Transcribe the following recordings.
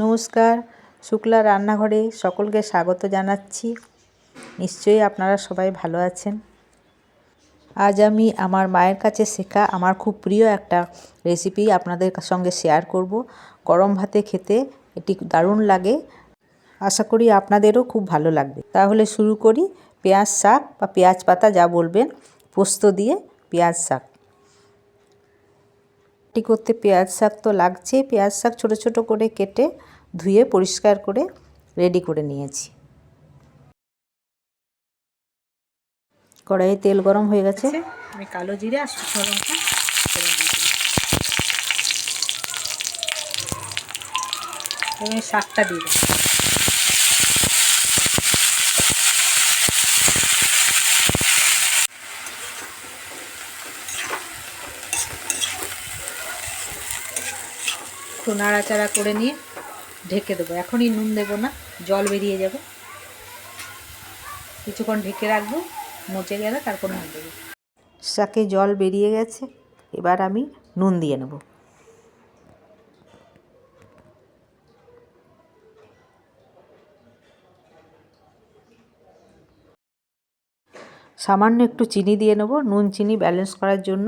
নমস্কার। শুক্লা রান্নাঘরে সকলকে স্বাগত জানাচ্ছি। নিশ্চয়ই আপনারা সবাই ভালো আছেন। আজ আমি আমার মায়ের কাছে শেখা আমার খুব প্রিয় একটা রেসিপি আপনাদের সঙ্গে শেয়ার করব। গরম ভাতে খেতে এটি দারুণ লাগে। আশা করি আপনাদেরও খুব ভালো লাগবে। তাহলে শুরু করি। পেঁয়াজ শাক বা পেঁয়াজ পাতা যা বলবেন, পোস্ত দিয়ে পেঁয়াজ শাক। এটি করতে পেঁয়াজ শাক তো লাগছে। পেঁয়াজ শাক ছোটো ছোটো করে কেটে ধুয়ে পরিষ্কার করে রেডি করে নিয়েছি। কড়াইয়ে তেল গরম হয়ে গেছে। আমি কালো জিরে আর শুকনো লঙ্কা আমি শাকটা দিয়ে একটু নাড়াচাড়া করে নিয়ে ঢেকে দেবো। এখনই নুন দেবো না, জল বেরিয়ে যাবে। কিছুক্ষণ ঢেকে রাখব মচে গেলে তারপর নুন দেবো। শাকে জল বেরিয়ে গেছে, এবার আমি নুন দিয়ে নেব। সামান্য একটু চিনি দিয়ে নেব, নুন চিনি ব্যালেন্স করার জন্য।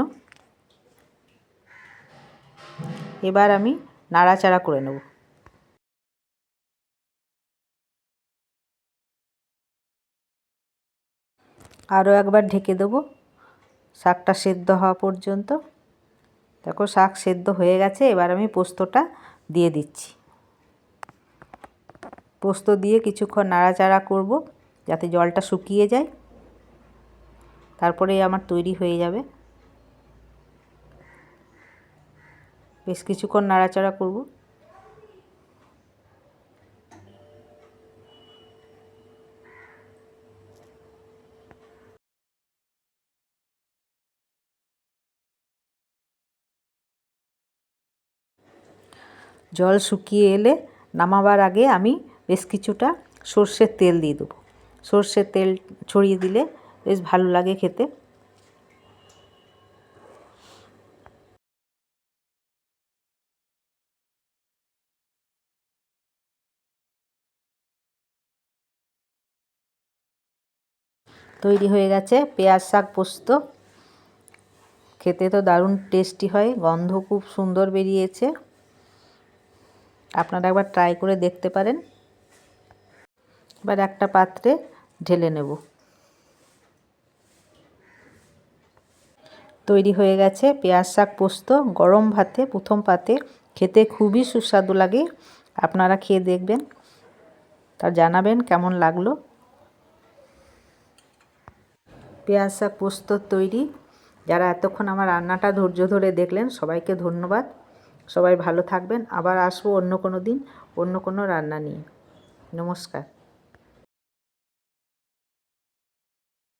এবার আমি নাড়াচাড়া করে নেব। আরও একবার ঢেকে দেবো। শাকটা সেদ্ধ হওয়া পর্যন্ত। দেখো শাক সেদ্ধ হয়ে গেছে, এবার আমি পোস্তটা দিয়ে দিচ্ছি। পোস্ত দিয়ে কিছুক্ষণ নাড়াচাড়া করব, যাতে জলটা শুকিয়ে যায়। তারপরেই আমার তৈরি হয়ে যাবে। বেশ কিছুক্ষণ নাড়াচাড়া করব। জল শুকিয়ে এলে নামাবার আগে আমি বেশ কিছুটা সর্ষের তেল দিয়ে দেবো। সর্ষের তেল ছড়িয়ে দিলে বেশ ভালো লাগে খেতে। তৈরি হয়ে গেছে, পেঁয়াজ শাক পোস্ত। খেতে তো দারুণ টেস্টি হয়, গন্ধ খুব সুন্দর বেরিয়েছে। আপনারা একবার ট্রাই করে দেখতে পারেন। এবার একটা পাত্রে ঢেলে নেব। তৈরি হয়ে গেছে পেঁয়াজ শাক পোস্ত, গরম ভাতে, প্রথম পাতে। খেতে খুবই সুস্বাদু লাগে, আপনারা খেয়ে দেখবেন। তার জানাবেন কেমন লাগল। পেঁয়াজ পোস্ত তৈরি। যারা এতক্ষণ আমার রান্নাটা ধৈর্য ধরে দেখলেন, সবাইকে ধন্যবাদ। সবাই ভালো থাকবেন। আবার আসব অন্য কোনো দিন, অন্য কোনো রান্না নিয়ে। নমস্কার।